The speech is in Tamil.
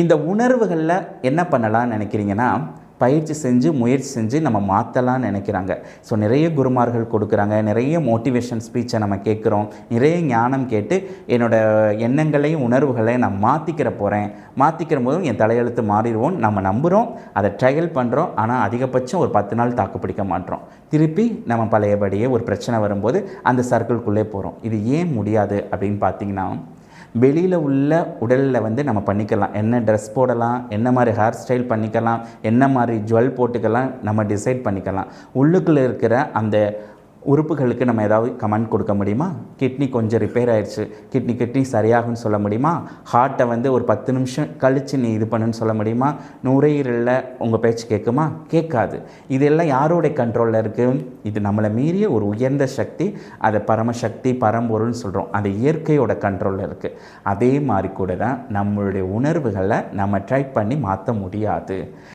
இந்த உணர்வுகளில் என்ன பண்ணலாம்னு நினைக்கிறீங்கன்னா பயிற்சி செஞ்சு முயற்சி செஞ்சு நம்ம மாற்றலாம்னு நினைக்கிறாங்க. ஸோ நிறைய குருமார்கள் கொடுக்குறாங்க. நிறைய மோட்டிவேஷன் ஸ்பீச்சை நம்ம கேட்குறோம். நிறைய ஞானம் கேட்டு என்னோட எண்ணங்களையும் உணர்வுகளையும் நான் மாற்றிக்கிற போகிறேன் மாற்றிக்கிற போதும் என் தலையெழுத்து மாறிடுவோம் நம்ம நம்புகிறோம் அதை ட்ரையல் பண்ணுறோம் ஆனால் அதிகபட்சம் ஒரு பத்து நாள் தாக்கு பிடிக்க மாட்டோம். திருப்பி நம்ம பழையபடியே ஒரு பிரச்சனை வரும்போது அந்த சர்க்கிள்குள்ளே போகிறோம் இது ஏன் முடியாது அப்படின்னு பார்த்தீங்கன்னா வெளியில் உள்ள உடலில் வந்து நம்ம பண்ணிக்கலாம். என்ன ட்ரெஸ் போடலாம் என்ன மாதிரி ஹேர் ஸ்டைல் பண்ணிக்கலாம் என்ன மாதிரி ஜுவல் போட்டுக்கலாம் நம்ம டிசைட் பண்ணிக்கலாம். உள்ளுக்குள்ளே இருக்கிற அந்த உறுப்புகளுக்கு நம்ம ஏதாவது கமெண்ட் கொடுக்க முடியுமா? கிட்னி கொஞ்சம் ரிப்பேர் ஆயிடுச்சு. கிட்னி கிட்னி சரியாகும்னு சொல்ல முடியுமா? ஹார்ட்டை வந்து ஒரு பத்து நிமிஷம் கழித்து நீ இது பண்ணுன்னு சொல்ல முடியுமா? நுரையீரலில் உங்கள் பேச்சு கேட்குமா? கேட்காது. இதெல்லாம் யாரோடைய கண்ட்ரோலில் இருக்குது இது நம்மளை மீறிய ஒரு உயர்ந்த சக்தி. அதை பரமசக்தி பரம்பொருள்னு சொல்கிறோம் அது இயற்கையோட கண்ட்ரோலில் இருக்குது அதே மாதிரி கூட தான் நம்மளுடைய உணர்வுகளை நம்ம ட்ரை பண்ணி மாற்ற முடியாது.